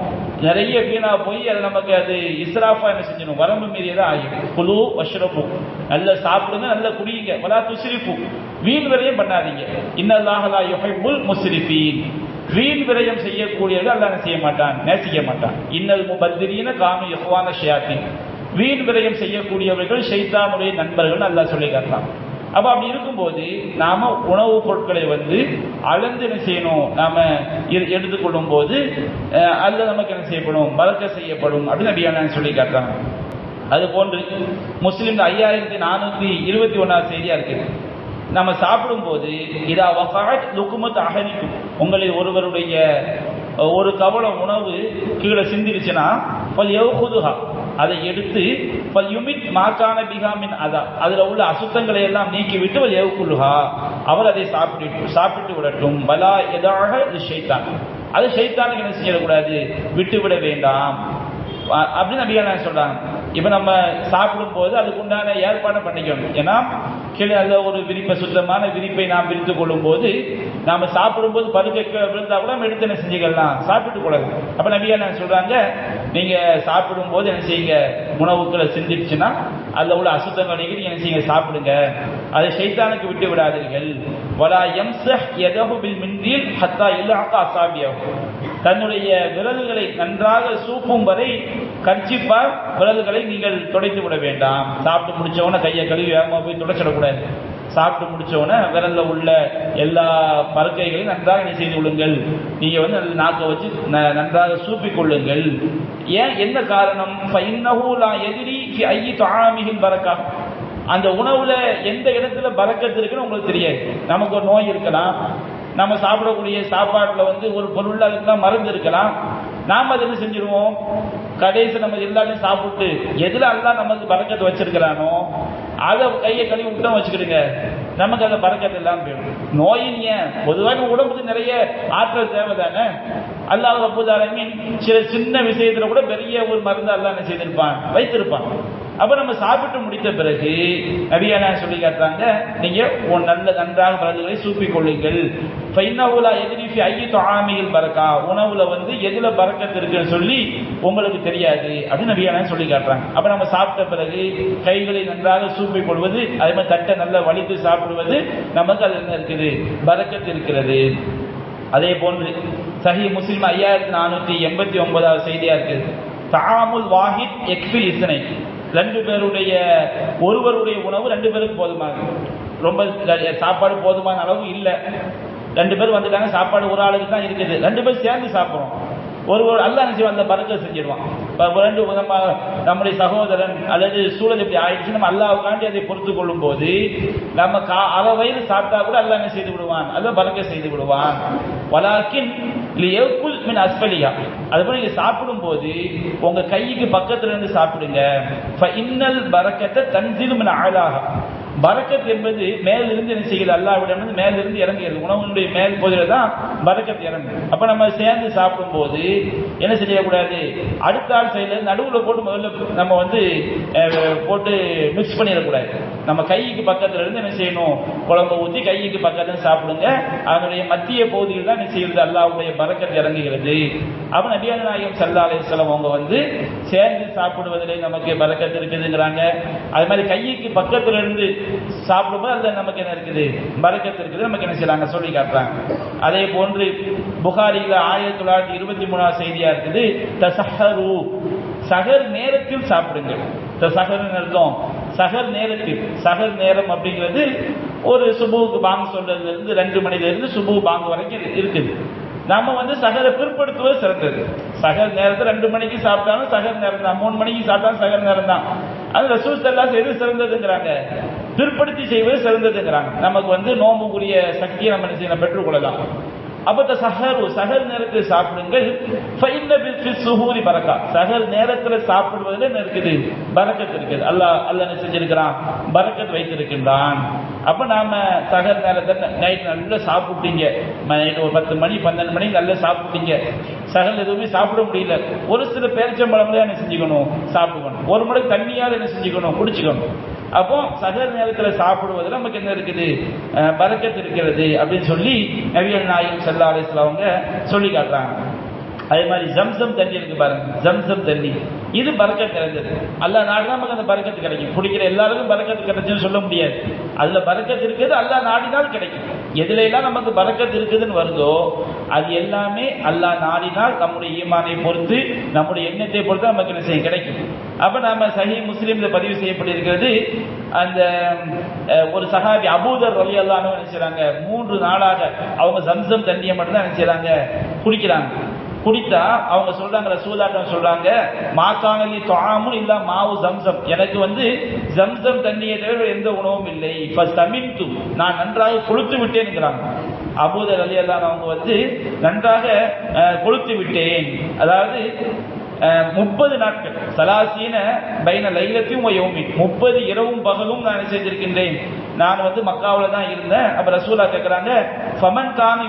நிறைய வீணா போய் அது நமக்கு அது இஸ்ராஃபா என்ன செஞ்சிடும் வரம்பு மீறியதான் ஆகிடும் குழு வஷ்ரப்பு நல்ல சாப்பிடுங்க நல்ல குடியுங்க வலா துஸ்ரிஃபு வீண் விரயம் பண்ணாதீங்க. இன்னல்லாஹலா யுஹிப்புல் முஸ்ரிஃபீன். வீண் விரயம் செய்யக்கூடியது அல்லாஹ் செய்ய மாட்டான்? நேசிக்க மாட்டான். இன்னல் முபத்திரீன காமி யஹ்வான ஷியாத்தின். வீண் விரயம் செய்யக்கூடியவர்கள் ஷைத்தானுடைய நண்பர்கள் அல்லாஹ் சொல்லி காட்டலாம் அப்போ அப்படி இருக்கும்போது நாம உணவுப் பொருட்களை வந்து அளந்து என்ன செய்யணும்? நாம எ- எடுத்துக்கொள்ளும் போது அஹ், நமக்கு என்ன செய்யப்படும்? பறக்க செய்யப்படும் அப்படின்னு நபியான சொல்லி காட்டுறாங்க அது போன்று முஸ்லீம் ஐயாயிரத்தி நானூற்றி இருபத்தி ஒன்றாவது செய்தியாக இருக்குது நம்ம சாப்பிடும்போது இதா வகாட் லுக்குமத் அகரிக்கும் உங்களில் ஒருவருடைய ஒரு கவலம் உணவு கீழே சிந்திருச்சுன்னா பல் எவ்ஹுதுஹா அதை எடுத்து பல் யுமித் மாக்கான பிகாமின் அதா. அதில் உள்ள அசுத்தங்களை எல்லாம் நீக்கிவிட்டு வல் எவ்குலுஹா அவர் அதை சாப்பிட்டு சாப்பிட்டு விடட்டும். பலா எதாக இது ஷைத்தான். அது ஷைத்தானுக்கு என்ன செய்யக்கூடாது? விட்டு விட வேண்டாம் அப்படின்னு நபிகள் நாயகம் சொல்றாங்க? இப்போ நம்ம சாப்பிடும்போது அதுக்குண்டான அதுக்கு உண்டான ஏற்பாடு பண்ணிக்கணும் ஏன்னா கீழே அதில் ஒரு விரிப்பை சுத்தமான விரிப்பை நாம் விரித்து கொள்ளும் போது நாம பருக்க விழுந்தால் விழுந்தா கூட நம்ம எடுத்து என்ன செஞ்சுக்கலாம்? சாப்பிட்டு கூடாது அப்போ நபிகள் நாயகம் சொல்கிறாங்க நீங்கள் சாப்பிடும்போது என்ன செய்யுங்க? உணவுக்களை சிந்திச்சுன்னா அதில் உள்ள அசுத்தங்களை நீங்கள் என்ன செய்யுங்க? சாப்பிடுங்க. அதை சைத்தானுக்கு விட்டு விடாதீர்கள். வலா எம்சஹ் எதகு பில் மின்றில் ஹத்தா இல்லாக்கா அசாபியம் தன்னுடைய விரல்களை நன்றாக சூப்பும் வரை கர்ச்சிப்பா விரல்களை நீங்கள் துடைத்து விட வேண்டாம். சாப்பிட்டு முடிச்சவொன்னே கையை கழுவி வேகமாக போய் துடைச்சிடக்கூடாது. சாப்பிட்டு முடிச்சவொன்னே விரல்ல உள்ள எல்லா பருக்கைகளையும் நன்றாக நீ செய்து கொள்ளுங்கள். நீங்கள் வந்து அந்த நாக்கை வச்சு நன்றாக சூப்பிக் கொள்ளுங்கள். ஏன்? என்ன காரணம்? எதிரி ஐயி தாமிகின் பறக்கா அந்த உணவுல எந்த இடத்துல பறக்கத்து இருக்குன்னு உங்களுக்கு தெரியாது. நமக்கு ஒரு நோய் இருக்கலாம். நம்ம சாப்பிடக்கூடிய சாப்பாட்டுல வந்து ஒரு பொருள் அதுக்கெல்லாம் மருந்து இருக்கலாம். நாம் அதை என்ன செஞ்சிருவோம்? கடைசி நம்ம எல்லாமே சாப்பிட்டு எதுல எல்லாம் நமக்கு பறக்கத்தை வச்சிருக்கிறானோ அதை கையை கழுவி விட்டு வச்சுக்கிடுங்க. நமக்கு அந்த பறக்கத்து எல்லாம் போயிடும். நோயின் ஏன்? பொதுவாக உடம்புக்கு நிறைய ஆற்றல் தேவை தானே அல்லாஹ் ரப்புதாலமின் சில சின்ன விஷயத்துல கூட பெரிய ஒரு மருந்து அல்லாஹ் என்ன செய்திருப்பான்? வைத்திருப்பான். அப்ப நம்ம சாப்பிட்டு முடித்த பிறகு நபியான சொல்லி காட்டுறாங்க நீங்க உன் நல்ல நன்றாக மருந்துகளை சூப்பிக் கொள்ளுங்கள். ஃபைனவுலா எதிரிஃபி ஐய தொழாமையில் பறக்கா உணவுல வந்து எதுல பறக்கத்து இருக்குன்னு சொல்லி உங்களுக்கு தெரியாது. அப்படின்னு நபியான சொல்லி காட்டுறாங்க. அப்ப நம்ம சாப்பிட்ட பிறகு கைகளை நன்றாக சூப்பிக் கொள்வது அதே மாதிரி தட்டை நல்லா வலித்து சாப்பிடுவது நமக்கு அது என்ன இருக்குது? பறக்கத்து இருக்கிறது. அதே போன்று சஹி முஸ்லிம் ஐயாயிரத்தி நானூற்றி எண்பத்தி ஒன்பதாவது செய்தியாக இருக்குது. தாமுல் வாஹித் எக்ஃபில் இசனை ரெண்டு பேருடைய ஒருவருடைய உணவு ரெண்டு பேருக்கு போதுமாக ரொம்ப சாப்பாடு போதுமான அளவு இல்லை. ரெண்டு பேர் வந்துட்டாங்க சாப்பாடு ஒரு ஆளுக்கு தான் இருக்குது. ரெண்டு பேர் சேர்ந்து சாப்பிட்றோம். ஒரு ஒரு அல்ல நினைச்சு அந்த பறக்க செஞ்சிருவான் இப்போ ரெண்டு நம்ம நம்முடைய சகோதரன் அல்லது சூழல் இப்படி ஆயிடுச்சு. நம்ம அல்லாவுக்காண்டி அதை பொறுத்து கொள்ளும் போது நம்ம கா அரை வயது சாப்பிட்டா கூட அல்ல என்ன செய்து விடுவான்? அல்ல பறக்க செய்து விடுவான். வலாக்கின் லியக்குல் மின் அஸ்பலியா அது போல நீங்க சாப்பிடும் போது உங்க கைக்கு பக்கத்துல இருந்து சாப்பிடுங்க. இன்னல் பறக்கத்தை தன்சிலும் ஆளாக பரக்கத் என்பது மேலிருந்து என்ன செய்யுது? அல்லாவிடம் வந்து மேலிருந்து இறங்குகிறது. உணவுடைய மேல் பகுதியில் தான் பரக்கத் இறங்கும் அப்போ நம்ம சேர்ந்து சாப்பிடும்போது என்ன செய்யக்கூடாது? அடுத்த ஆள் சைடில் நடுவில் போட்டு முதல்ல நம்ம வந்து போட்டு மிக்ஸ் பண்ணிடக்கூடாது. நம்ம கைக்கு பக்கத்துல இருந்து என்ன செய்யணும்? குழம்பு ஊற்றி கைக்கு பக்கத்துல சாப்பிடுங்க. அதனுடைய மத்திய பகுதியில் தான் என்ன செய்யுது? அல்லாவுடைய பறக்கத்து இறங்குகிறது. அப்ப நபியான நாயகம் சல்லா அலிஸ்லாம் அவங்க வந்து சேர்ந்து சாப்பிடுவதிலே நமக்கு பறக்கத்து இருக்குதுங்கிறாங்க. அது மாதிரி கைக்கு பக்கத்துல இருந்து சாப்பிடும்போது அதுல நமக்கு என்ன இருக்குது? பறக்கத்து இருக்குது. நமக்கு என்ன செய்யறாங்க சொல்லி காட்டுறாங்க. அதே போன்று புகாரியில் ஆயிரத்தி தொள்ளாயிரத்தி இருபத்தி மூணாவது செய்தியா இருக்குது. தசஹரு. சகர் நேரத்தில் சாப்பிடுங்கள். சகர் அர்த்தம். சகர் நேரத்தில் சகர் நேரம் அப்படிங்கிறது ஒரு சுபுவுக்கு பாங்கு சொல்றதுலேருந்து ரெண்டு மணில இருந்து சுபு பாங்கு வரைக்கும் இருக்குது. நம்ம வந்து சகரை பிற்படுத்துவது சிறந்தது. சகர் நேரத்தை ரெண்டு மணிக்கு சாப்பிட்டாலும் சகர் நேரம் தான். மூணு மணிக்கு சாப்பிட்டாலும் சகர் நேரம் தான். அது ரசூல் செய்து எது சிறந்ததுங்கிறாங்க பிற்படுத்தி செய்வது சிறந்ததுங்கிறாங்க. நமக்கு வந்து நோம்புக்குரிய சக்தியை நம்ம என்ன பெற்றுக்கொள்ளலாம். அப்ப சஹரு சஹர் நேரத்தில் சாப்பிடுங்கள். சுகூரி பறக்கா சஹர் நேரத்தில் சாப்பிடுவதில் இருக்குது? பறக்கத்து இருக்குது. அல்லாஹ் அல்ல செஞ்சிருக்கிறான்? பறக்கத்து வைத்திருக்கின்றான். அப்ப நாம சகர் நேரத்தில் நைட் நல்லா சாப்பிட்டீங்க. நைட் ஒரு பத்து மணி பன்னெண்டு மணி நல்லா சாப்பிட்டீங்க. சகல் எதுவுமே சாப்பிட முடியல. ஒரு சில பேரிச்சம்பழம் என்ன செஞ்சுக்கணும்? சாப்பிட்டுக்கணும் ஒரு முறை தண்ணியாவது என்ன செஞ்சுக்கணும்? குடிச்சுக்கணும். அப்போ சகர் நேரத்தில் சாப்பிடுவதில் நமக்கு என்ன இருக்குது? பறக்கத்து இருக்கிறது அப்படின்னு சொல்லி நவியல் நாயும் சல்லா அலிஸ்லாவங்க சொல்லி காட்டுறாங்க. அதே மாதிரி ஜம்சம் தண்ணி இருக்கு பாருங்க. ஜம்சம் தண்ணி. இது பறக்க கிடைஞ்சது அல்லா நாடு நமக்கு அந்த பறக்கத்து கிடைக்கும். குடிக்கிற எல்லாருக்கும் பறக்கத்து கிடைச்சுன்னு சொல்ல முடியாது. அதுல பறக்கத்து இருக்குது அல்லா நாடினால் கிடைக்கும். எதுல எல்லாம் நமக்கு பறக்கத்து இருக்குதுன்னு வருதோ அது எல்லாமே அல்லா நாடினால் நம்முடைய ஈமானை பொறுத்து நம்முடைய எண்ணத்தை பொறுத்து நமக்கு என்ன செய்ய கிடைக்கும். அப்ப நாம சஹி முஸ்லீம்ல பதிவு செய்யப்பட்டிருக்கிறது அந்த ஒரு சஹாபி அபூதர் வழி எல்லாம் நினைச்சாங்க மூன்று நாளாக அவங்க ஜம்சம் தண்ணியை மட்டும்தான் என்ன நினைச்சாங்க குடிக்கிறாங்க. குடித்தா அவங்க சொல்றாங்க ரசூலாட்டம் சொல்றாங்க மாக்கானலி தொழாமும் இல்ல மாவு ஜம்சம். எனக்கு வந்து ஜம்சம் தண்ணியை தவிர எந்த உணவும் இல்லை. இப்ப சமிந்து நான் நன்றாக கொளுத்து விட்டேன்ங்கிறாங்க. அபூதர் அலி அல்லான் அவங்க வந்து நன்றாக கொளுத்து விட்டேன். அதாவது முப்பது நாட்கள் சலாசீன பைன லைலத்தையும் முப்பது இரவும் பகலும் நான் செஞ்சிருக்கின்றேன்? நான் வந்து மக்காவில் தான் இருந்தேன். அப்ப ரசூலா கேட்கிறாங்க ஃபமன் கான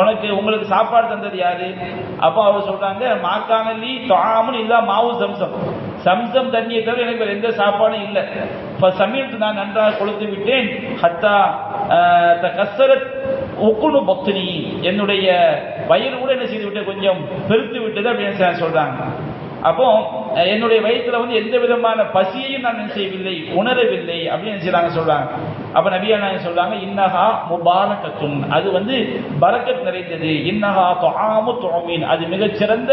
உனக்கு உங்களுக்கு சாப்பாடு தந்தது யாரு? அப்போ அவர் சொல்றாங்க மாக்கானலி தொழாமல் இல்லா மாவு சம்சம். சம்சம் தண்ணியை தவிர எனக்கு எந்த சாப்பாடும் இல்லை. இப்போ சமயத்து நான் நன்றாக கொளுத்து விட்டேன். ஹத்தா கசரத் உக்குனு பக்தினி. என்னுடைய வயிறு கூட என்ன செய்து விட்டு கொஞ்சம் பெருத்து விட்டது அப்படின்னு சொல்றாங்க. அப்போ என்னுடைய வயிற்றுல வந்து எந்த விதமான பசியையும் நான் என்ன செய்யவில்லை உணரவில்லை அப்படின்னு செய்யறாங்க சொல்றாங்க. அப்ப நபியா நாயகம் சொல்றாங்க? இன்னஹா முபாரகத்தும் அது வந்து பரக்கத் நிறைந்தது. இன்னஹா தொகாமு தொமீன் அது மிகச்சிறந்த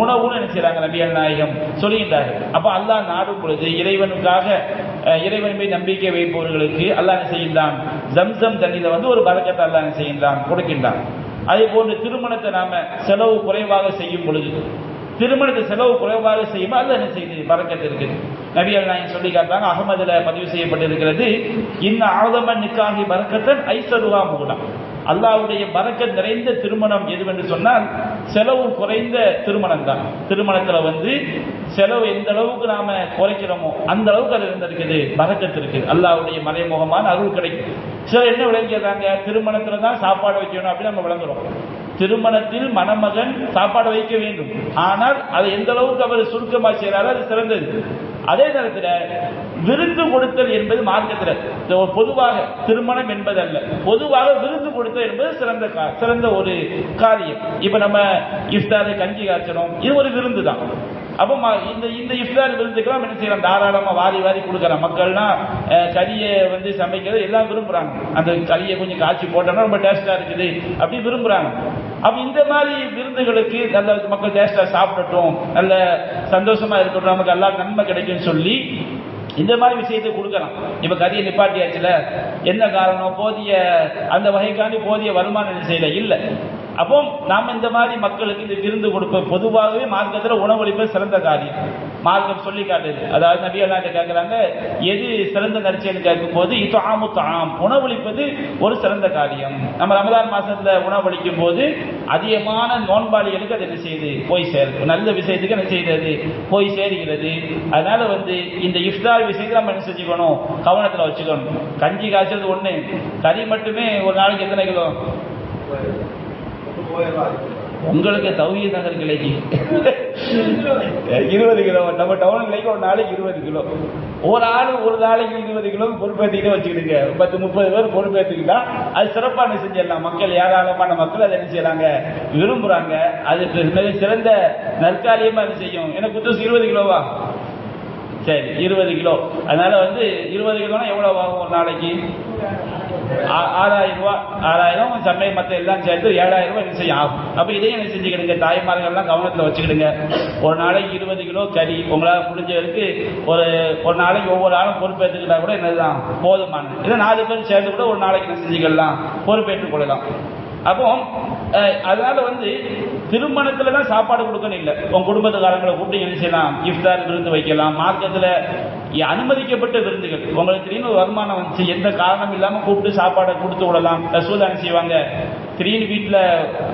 உணவுன்னு என்ன செய்யறாங்க நபியா நாயகம் சொல்லுகின்றார்கள் அப்ப அல்லாஹ் நாடும் பொழுது இறைவனுக்காக இறைவன் மீது நம்பிக்கை வைப்பவர்களுக்கு அல்லாஹ் என்ன செய்கின்றான்? ஜம்சம் தண்ணியில வந்து ஒரு பரக்கத்தை அல்லாஹ் என்ன செய்கின்றான்? கொடுக்கின்றான். அதே போன்று திருமணத்தை நாம செலவு குறைவாக செய்யும் பொழுது திருமணத்தை செலவு குறைவாக செய்யுமா? அல்ல என்ன செய்து? பறக்கத்து இருக்குது. நபியல் நாயன் சொல்லி காட்டுறாங்க அகமதுல பதிவு செய்யப்பட்டிருக்கிறது இன்ன ஆதமன் நிக்காகி பறக்கத்தன் ஐசருவா மூலம் அல்லாவுடைய பறக்க நிறைந்த திருமணம் எதுவென்று சொன்னால் செலவு குறைந்த திருமணம் தான். திருமணத்துல வந்து செலவு எந்த அளவுக்கு நாம குறைக்கிறோமோ அந்த அளவுக்கு அது இருந்திருக்குது. பறக்கத்து இருக்குது. அல்லாவுடைய மறைமுகமான அருள் கிடைக்கும். சிலர் என்ன விளங்கிறாங்க திருமணத்துல தான் சாப்பாடு வைக்கணும் அப்படின்னு நம்ம விளங்குறோம். திருமணத்தில் மணமகன் சாப்பாடு வைக்க வேண்டும். ஆனால் அதை எந்த அளவுக்கு அவர் சுருக்கமாக செய்கிறாரோ அது சிறந்தது. அதே நேரத்தில் விருந்து கொடுத்தல் என்பது மார்க்கத்தில் பொதுவாக திருமணம் என்பதல்ல. பொதுவாக விருந்து கொடுத்தல் என்பது சிறந்த கா- சிறந்த ஒரு காரியம். இப்ப நம்ம இஃப்தாரை கஞ்சி காய்ச்சணும். இது ஒரு விருந்து தான். அப்போ இந்த இந்த இஃப்தார் விருந்துக்கெல்லாம் என்ன செய்யலாம்? தாராளமாக வாரி வாரி கொடுக்கலாம். மக்கள்னா கறியை வந்து சமைக்கிறது எல்லாம் விரும்புறாங்க. அந்த கறியை கொஞ்சம் காய்ச்சி போட்டோம்னா ரொம்ப டேஸ்ட்டாக இருக்குது அப்படி விரும்புறாங்க. அப்ப இந்த மாதிரி விருந்துகளுக்கு நல்ல மக்கள் டேஸ்டா சாப்பிடட்டும் நல்ல சந்தோஷமா இருக்கட்டும் நமக்கு எல்லாம் நன்மை கிடைக்கும்னு சொல்லி இந்த மாதிரி விஷயத்தை கொடுக்கலாம் இப்ப கதையை நிப்பாட்டியாச்சுல என்ன காரணம்? போதிய அந்த வகைக்காண்டி போதிய வருமானம் செய்யல இல்லை. அப்போ நாம் இந்த மாதிரி மக்களுக்கு இந்த விருந்து கொடுப்ப பொதுவாகவே மார்க்கத்தில் உணவளிப்பது சிறந்த காரியம். மார்க்கம் சொல்லி காட்டுது. அதாவது நபி அல்லாட்ட கேட்குறாங்க எது சிறந்த நரிச்சைன்னு கேட்கும் போது இது ஆமு தாம். உணவளிப்பது ஒரு சிறந்த காரியம். நம்ம ரமதான் மாசத்துல உணவளிக்கும் போது அதிகமான நோன்பாளிகளுக்கு அது என்ன செய்யுது? போய் சேருது. நல்ல விஷயத்துக்கு என்ன செய்கிறது? போய் சேருகிறது. அதனால வந்து இந்த இஃப்தார் விஷயத்தை நம்ம என்ன செஞ்சுக்கணும்? கவனத்துல வச்சுக்கணும். கஞ்சி காய்ச்சது ஒண்ணு. கறி மட்டுமே ஒரு நாளைக்கு எத்தனை கிலோ? உங்களுக்கு தௌஹீ நகர் கிளைக்கு இருபது கிலோ நம்ம டவுன் கிளைக்கு ஒரு நாளைக்கு இருபது கிலோ. ஒரு ஆள் ஒரு நாளைக்கு இருபது கிலோ பொறுப்பேற்றிக்கிட்டே வச்சுக்கிடுங்க. பத்து முப்பது பேர் பொறுப்பேற்றுக்கிட்டா அது சிறப்பாக செஞ்சிடலாம். மக்கள் ஏராளமான மக்கள் அதை என்ன செய்யறாங்க? விரும்புகிறாங்க அது மிக சிறந்த நற்காலியமாக அது செய்யும். எனக்கு குத்தூசு இருபது கிலோவா? சரி இருபது கிலோ. அதனால வந்து இருபது கிலோனா எவ்வளோ ஆகும் ஒரு நாளைக்கு? ஆறாயிரம் ரூபாய் ஆறாயிரம் சமையல் மற்ற எல்லாம் சேர்த்து ஏழாயிரம் ரூபாய் என்ன செய்யும் ஆகும். அப்போ இதையும் என்ன செஞ்சுக்கிடுங்க. தாய்மார்கள்லாம் கவனத்துல வச்சுக்கிடுங்க. ஒரு நாளைக்கு இருபது கிலோ கறி உங்களால முடிஞ்சவருக்கு ஒரு ஒரு நாளைக்கு ஒவ்வொரு ஆளும் பொறுப்பேற்றுக்கிட்டா கூட என்னதுதான்? போதுமானது. இல்லை நாலு பேர் சேர்ந்து கூட ஒரு நாளைக்கு என்ன செஞ்சுக்கலாம். பொறுப்பேற்றுக் கொள்ளலாம். அப்போ அஹ், அதனால வந்து திருமணத்துல தான் சாப்பாடு கொடுக்கணும் இல்லை. உன் குடும்பத்துக்காரங்களை கூப்பிட்டு என்ன செய்யலாம்? இஃப்தார் விருந்து வைக்கலாம். மார்க்கத்துல அனுமதிக்கப்பட்ட விருந்துகள். உங்களுக்கு திடீர்னு ஒரு வருமானம் வந்துச்சு? எந்த காரணம் இல்லாம கூப்பிட்டு சாப்பாடை கொடுத்து விடலாம். ரசூல் என்ன செய்வாங்க? திடீர்னு வீட்டில்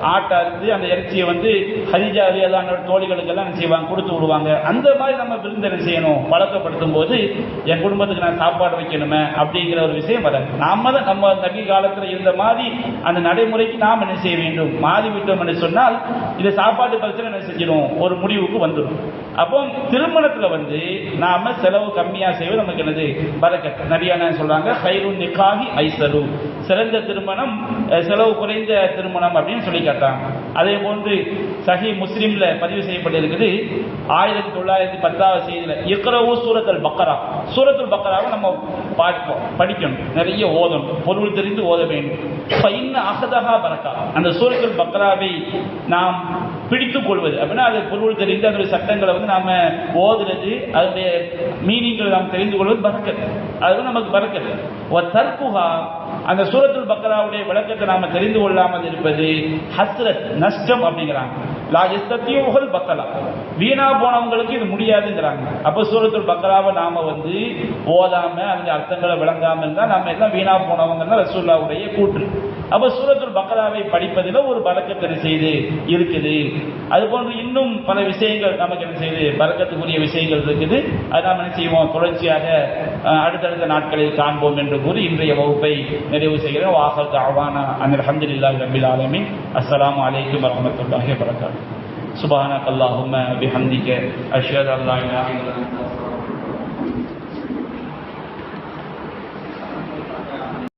ஆட்டை அறுத்து அந்த இறைச்சியை வந்து ஹரிஜா அலியலான தோழிகளுக்கெல்லாம் என்ன செய்வாங்க? கொடுத்து விடுவாங்க. அந்த மாதிரி நம்ம விருந்து என்ன செய்யணும்? பழக்கப்படுத்தும் போது என் குடும்பத்துக்கு நான் சாப்பாடு வைக்கணுமே அப்படிங்கிற ஒரு விஷயம் வர நாம தான் நம்ம நபி காலத்தில் இருந்த மாதிரி அந்த நடைமுறைக்கு நாம் என்ன செய்ய வேண்டும்? மாறி விட்டோம் என்று சொன்னால் இந்த சாப்பாட்டு பிரச்சனை என்ன செஞ்சிடும்? ஒரு முடிவுக்கு வந்துடும். அப்போ திருமணத்தில் வந்து நாம் செலவு கம்மியா செய்வது நமக்கு என்னது? பரக்கத். நபியான சொல்றாங்க? ஹைரு நிக்காகி ஐசரு. சிறந்த திருமணம் செலவு குறைந்த திருமணம் அப்படின்னு சொல்லி காட்டாங்க அதே போன்று சஹி முஸ்லீம்ல பதிவு செய்யப்பட்டிருக்குது. ஆயிரத்தி தொள்ளாயிரத்தி பத்தாவது செய்தியில் இக்ரவு சூரத்தல் பக்கரா சூரத்துல் பக்கராவை நம்ம பார்ப்போம் படிக்கணும். நிறைய ஓதணும். பொருள் தெரிந்து ஓத வேண்டும். ஃபைன்ன அகதகா பரக்கா. அந்த சூரத்துல் பக்கராவை நாம் பிடித்துக் கொள்வது அப்படின்னா அது பொருள் தெரிந்து அதனுடைய சட்டங்களை வந்து நாம ஓதுறது அதனுடைய மீனிங்களை நாம் தெரிந்து கொள்வது பறக்கத் அது நமக்கு பறக்கத் ஒரு தற்புகா அந்த சூரத்துல் பக்கராவுடைய விளக்கத்தை நாம தெரிந்து கொள்ளாமல் இருப்பது ஹஸ்ரத் நஷ்டம் அப்படிங்கிறாங்க. லா எஸ்தத்தியோகல் பக்கலா வீணா போனவங்களுக்கு இது முடியாதுங்கிறாங்க. அப்ப சூரத்துல் பக்கராவை நாம வந்து ஓதாம அந்த அர்த்தங்களை விளங்காம இருந்தா நாம எல்லாம் வீணா போனவங்க தான் ரசூல்லாவுடைய கூற்று. அப்ப சூரத்துல் பக்கராவை படிப்பதில் ஒரு பறக்கத்தை செய்து? இருக்குது. அது போன்று இன்னும் பல விஷயங்கள் நமக்கு என்ன செய்யுது பறக்கத்துக்குரிய விஷயங்கள் இருக்குது. அது நாம் என்ன செய்வோம்? தொடர்ச்சியாக அடுத்தடுத்த நாட்களில் காண்போம் என்று கூறி இன்றைய வகுப்பை நிறைவு செய்கிறோம் வாஹல் தாவானா அந்த அஹமதுல்லாஹி ரபில் ஆலமீன். அஸ்லாம் அலைக்கும் வரஹ்மத்துல்லாஹி வபரகாத்துஹு. சுபானா அல்லாஹும்ம பிஹம்திக அஷ்ஹது அன் லா